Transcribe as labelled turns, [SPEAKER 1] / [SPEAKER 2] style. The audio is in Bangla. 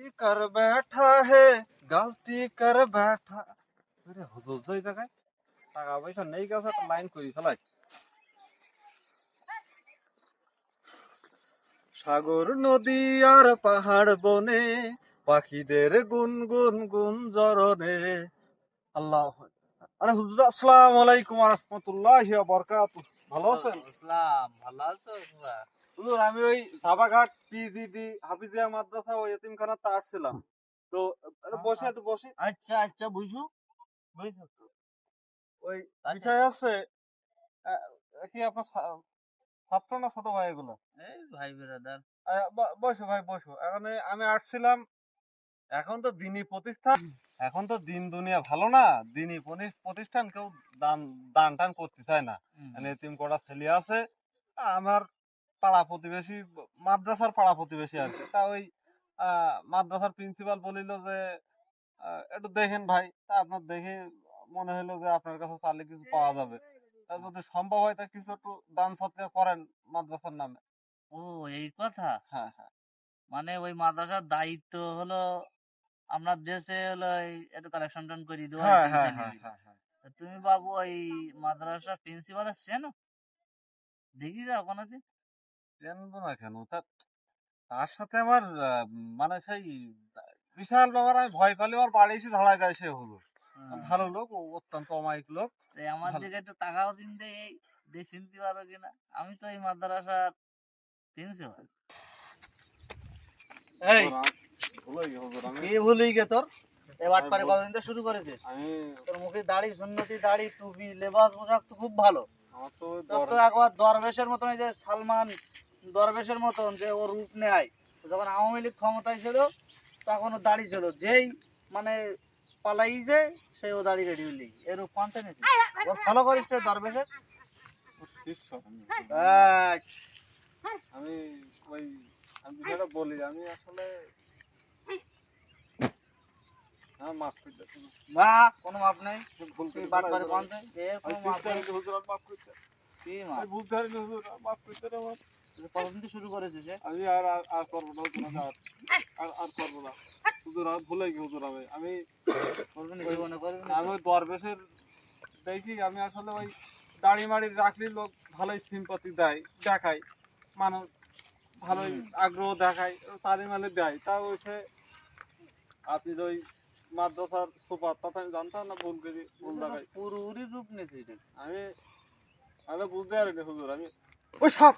[SPEAKER 1] गलती कर बैठा है गलती कर बैठा আরে হুজুর তো এই জায়গায় টাকা পয়সা নেই কাছে একটা লাইন করি ফেলাই সাগর নদী আর পাহাড় বনে পাখিদের গুন গুন গুন জরনে আল্লাহ আরে হুজুর আসসালামু আলাইকুম ওয়া রাহমাতুল্লাহি ওয়া বারাকাতুহু ভালো আছেন
[SPEAKER 2] ইসলাম ভালো আছো তোমরা?
[SPEAKER 1] হুজুর আমি ওই সাবাঘাট পিজিডি হাফিজিয়া মাদ্রাসা ওই এতিমখানাতে আসছিলাম। তো বসে একটু বসি।
[SPEAKER 2] আচ্ছা আচ্ছা বুঝু। বুঝু
[SPEAKER 1] ওই বিষয় আছে কি আপনার ছাত্র না ছোট ভাই এগুলো?
[SPEAKER 2] এই ভাই বেরাদার।
[SPEAKER 1] বসো ভাই বসো। এখন আমি আসছিলাম এখন তো দিনই প্রতিষ্ঠান। এখন তো দিন দুনিয়া ভালো না। দিনই প্রতিষ্ঠান কেউ দান দান টান করতে চায় না। এতিম কটা ছেলে আছে। আমার পাড়া প্রতিবেশী মাদ্রাসার পাড়া প্রতিবেশী আর কি। তা ওই মাদ্রাসার প্রিন্সিপাল বলিল যে একটু দেখেন ভাই। তা আপনার দেখে মনে হলো যে আপনার কাছে চালে কিছু পাওয়া যাবে। তা যদি সম্ভব হয় তা কিছু একটু দান সৎকার করেন মাদ্রাসার নামে।
[SPEAKER 2] ও এই কথা?
[SPEAKER 1] হ্যাঁ হ্যাঁ।
[SPEAKER 2] মানে ওই মাদ্রাসার দায়িত্ব হলো আপনার দেশে হলো একটু কালেকশন টান করে দেওয়া
[SPEAKER 1] হ্যাঁ হ্যাঁ হ্যাঁ হ্যাঁ হ্যাঁ।
[SPEAKER 2] তুমি বাবু ওই মাদ্রাসার প্রিন্সিপাল চেনো দেখি যাও কোনোদিন।
[SPEAKER 1] জানব না কেন? তা তার সাথে আমার মানে সেই বিশাল ব্যাপার আমি ভয় পেলে আমার বাড়ি এসে ধরায় দেয় সে হলো। ভালো লোক ও অত্যন্ত অমায়িক লোক।
[SPEAKER 2] তাই আমার দিকে একটু টাকাও দিন এই দিয়ে চিনতে পারো কিনা? আমি তো এই মাদ্রাসার প্রিন্সিপাল
[SPEAKER 3] এই কি ভুলি গে তোর? এবার পারে কতদিন তো শুরু করেছিস?
[SPEAKER 1] আমি
[SPEAKER 3] তোর মুখে দাড়ি সুন্নতি দাড়ি টুপি লেবাস পোশাক তো খুব ভালো।
[SPEAKER 1] তো
[SPEAKER 3] তোর তো একবার দরবেশের মতন এই যে সালমান দরবেশের মতন যে ওর রূপ নেয় যখন আওয়ামী লীগ ক্ষমতায় ছিল তখন ও দাড়ি ছিল। যেই মানে পালাইছে সেই ও দাড়ি রেডি হলি এর রূপ পান্তে নিয়েছে ওর ফলো করিস তো দরবেশের।
[SPEAKER 1] আমি। ওই আমি বিষয়টা বলি আমি আসলে হ্যাঁ। মাফ করে
[SPEAKER 3] না কোনো মাপ নেই।
[SPEAKER 1] ভুল করে
[SPEAKER 3] বাট
[SPEAKER 1] ফেলাই
[SPEAKER 3] পারে
[SPEAKER 1] হুজুর।
[SPEAKER 3] পান্তে এর
[SPEAKER 1] আমি
[SPEAKER 3] কোনো মাপ
[SPEAKER 1] শিষ্য হুজুর, আমি মাফ করে
[SPEAKER 3] কি মাপ?
[SPEAKER 1] আমি বুঝতে পারিনি হুজুর, আমি মাফ করে
[SPEAKER 3] তো শুরু করেছিস এ?
[SPEAKER 1] আমি আর আর- আর করব না হুজুর, আর আর- আর করব না। হুজুর আমি ভুলে গেছি হুজুর আমি। আমি আমি ওই দরবেশের দেখি আমি আসলে ওই দাড়ি মাড়ি রাখলে লোক ভালোই সিম্পাতি দেয় দেখায়। মানুষ ভালোই আগ্রহ দেখায় চারি মালে দেয়। তা ওইসে আপনি যে ওই মাদ্রাসার সুপার তা তো আমি জানতাম না ভুল করি ভুল দেখাই
[SPEAKER 3] পুরোপুরি রূপ নিয়েছিস রে।
[SPEAKER 1] আমি আমি বুঝতে পারিনি হুজুর আমি ওই সাপ